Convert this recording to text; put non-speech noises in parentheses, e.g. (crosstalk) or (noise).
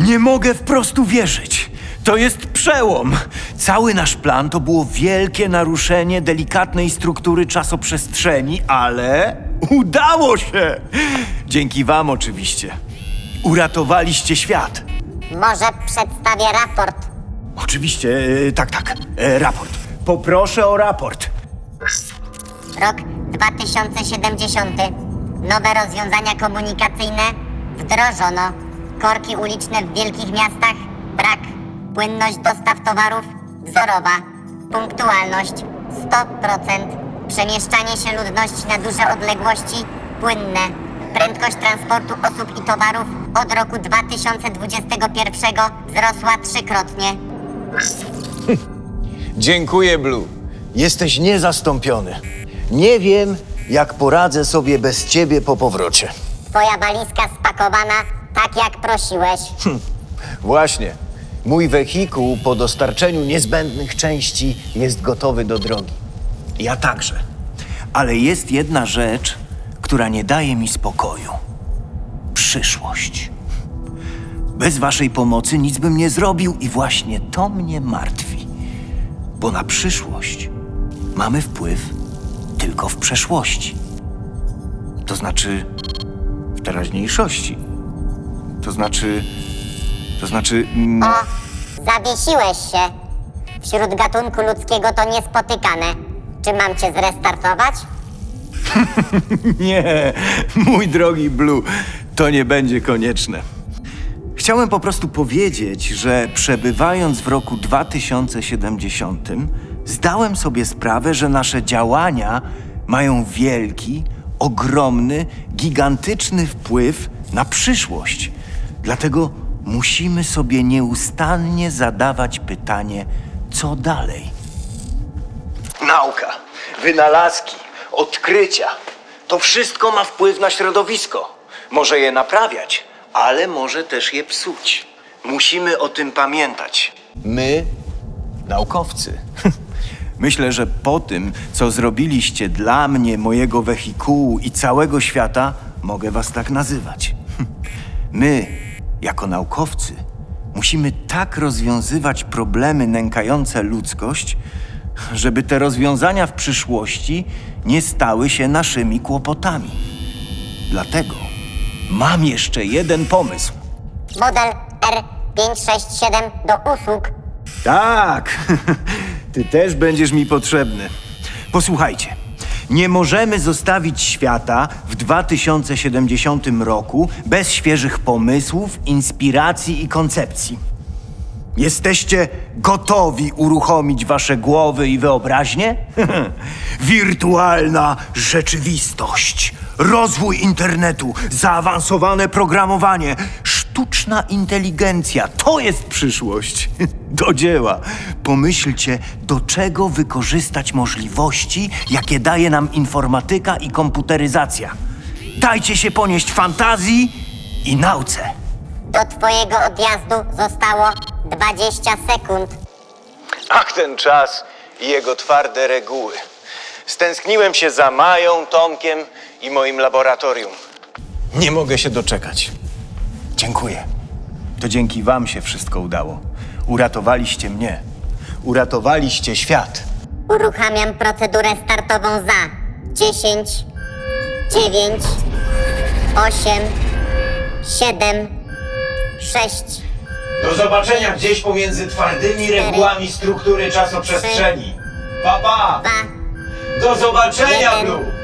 Nie mogę wprost uwierzyć. To jest przełom. Cały nasz plan to było wielkie naruszenie delikatnej struktury czasoprzestrzeni, ale udało się! Dzięki wam oczywiście. Uratowaliście świat. Może przedstawię raport. Oczywiście, e, tak, tak. E, raport. Poproszę o raport. Rok 2070. Nowe rozwiązania komunikacyjne wdrożono. Korki uliczne w wielkich miastach brak. Płynność dostaw towarów wzorowa. Punktualność 100%. Przemieszczanie się ludności na duże odległości płynne. Prędkość transportu osób i towarów od roku 2021 wzrosła trzykrotnie. Dziękuję, Blue. Jesteś niezastąpiony. Nie wiem, jak poradzę sobie bez ciebie po powrocie. Twoja walizka spakowana tak jak prosiłeś. Właśnie. Mój wehikuł po dostarczeniu niezbędnych części jest gotowy do drogi. Ja także. Ale jest jedna rzecz, która nie daje mi spokoju. Przyszłość. Bez waszej pomocy nic bym nie zrobił i właśnie to mnie martwi. Bo na przyszłość mamy wpływ tylko w przeszłości. To znaczy w teraźniejszości. To znaczy. To znaczy. mm, O, zawiesiłeś się. Wśród gatunku ludzkiego to niespotykane. Czy mam cię zrestartować? (laughs) Nie, mój drogi Blue, to nie będzie konieczne. Chciałem po prostu powiedzieć, że przebywając w roku 2070, zdałem sobie sprawę, że nasze działania mają wielki, ogromny, gigantyczny wpływ na przyszłość. Dlatego musimy sobie nieustannie zadawać pytanie, co dalej. Nauka, wynalazki, odkrycia. To wszystko ma wpływ na środowisko. Może je naprawiać, ale może też je psuć. Musimy o tym pamiętać. My, naukowcy, (laughs) Myślę, że po tym, co zrobiliście dla mnie, mojego wehikułu i całego świata, mogę was tak nazywać. (laughs) My, jako naukowcy, musimy tak rozwiązywać problemy nękające ludzkość, żeby te rozwiązania w przyszłości nie stały się naszymi kłopotami. Dlatego mam jeszcze jeden pomysł. Model R567 do usług. Tak, (laughs) ty też będziesz mi potrzebny. Posłuchajcie, nie możemy zostawić świata w 2070 roku bez świeżych pomysłów, inspiracji i koncepcji. Jesteście gotowi uruchomić wasze głowy i wyobraźnię? (laughs) Wirtualna rzeczywistość, rozwój internetu, zaawansowane programowanie, sztuczna inteligencja to jest przyszłość. (laughs) Do dzieła. Pomyślcie, do czego wykorzystać możliwości, jakie daje nam informatyka i komputeryzacja. Dajcie się ponieść fantazji i nauce. Do twojego odjazdu zostało 20 sekund. Ach, ten czas i jego twarde reguły. Stęskniłem się za Mają, Tomkiem i moim laboratorium. Nie mogę się doczekać. Dziękuję. To dzięki Wam się wszystko udało. Uratowaliście mnie. Uratowaliście świat. Uruchamiam procedurę startową za 10, 9, 8, 7, 6, Do zobaczenia gdzieś pomiędzy twardymi regułami struktury czasoprzestrzeni. Pa, pa! 2, Do zobaczenia. Blue! 0.